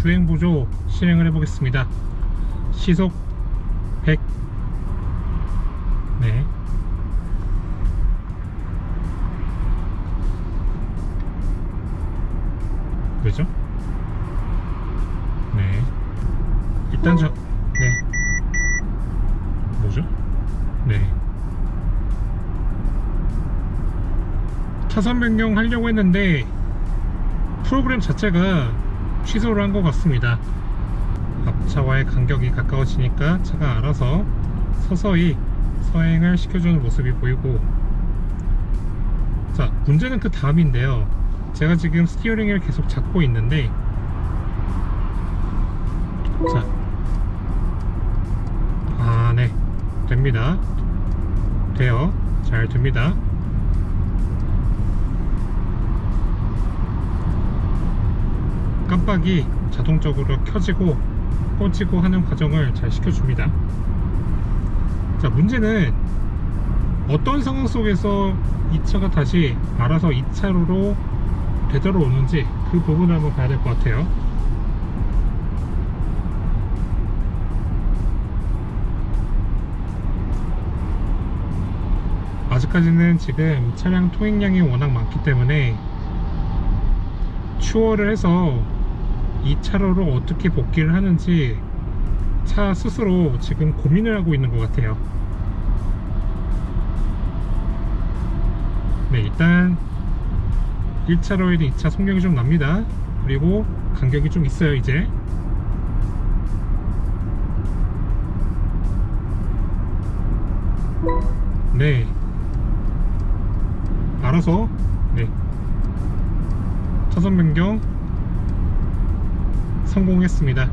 주행 보조 실행을 해보겠습니다. 시속 100 네. 왜죠? 네. 일단 저, 네. 뭐죠? 네. 차선 변경하려고 했는데 프로그램 자체가 취소를 한 것 같습니다. 앞차와의 간격이 가까워지니까 차가 알아서 서서히 서행을 시켜주는 모습이 보이고 자 문제는 그 다음인데요 제가 지금 스티어링을 계속 잡고 있는데 자 아, 네. 됩니다. 돼요. 잘 됩니다. 깜빡이 자동적으로 켜지고 꺼지고 하는 과정을 잘 시켜줍니다. 자, 문제는 어떤 상황 속에서 이 차가 다시 알아서 2차로로 되돌아오는지 그 부분을 한번 봐야 될 것 같아요. 아직까지는 지금 차량 통행량이 워낙 많기 때문에 추월을 해서 이 차로로 어떻게 복귀를 하는지 차 스스로 지금 고민을 하고 있는 것 같아요. 네, 일단 1차로에는 2차 속력이 좀 납니다. 그리고 간격이 좀 있어요, 이제. 네. 알아서, 네. 차선 변경 성공했습니다.